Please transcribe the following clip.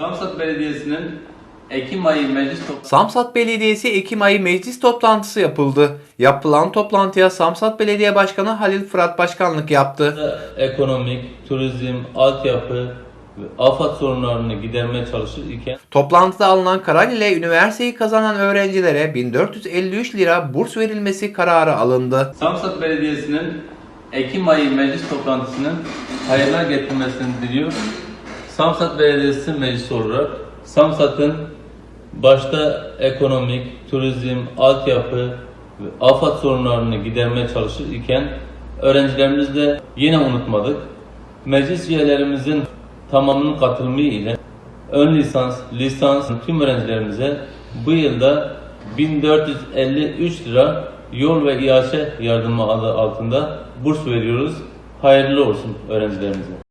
Samsat Belediyesi'nin Ekim ayı meclis toplantısı Samsat Belediyesi Ekim ayı meclis toplantısı yapıldı. Yapılan toplantıya Samsat Belediye Başkanı Halil Fırat başkanlık yaptı. ekonomik, turizm, altyapı afet sorunlarını gidermeye çalışır iken Toplantıda alınan karar ile üniversiteyi kazanan öğrencilere 1453 lira burs verilmesi kararı alındı. Samsat Belediyesi'nin Ekim ayı meclis toplantısının hayırlar getirmesini diliyor. Samsat Belediyesi meclis olarak Samsat'ın başta ekonomik, turizm, altyapı ve afet sorunlarını gidermeye çalışır iken öğrencilerimizi de yine unutmadık. Meclis üyelerimizin tamamının katılımı ile ön lisans, lisans tüm öğrencilerimize bu yılda 1453 lira yol ve iaşe yardımı adı altında burs veriyoruz. Hayırlı olsun öğrencilerimize.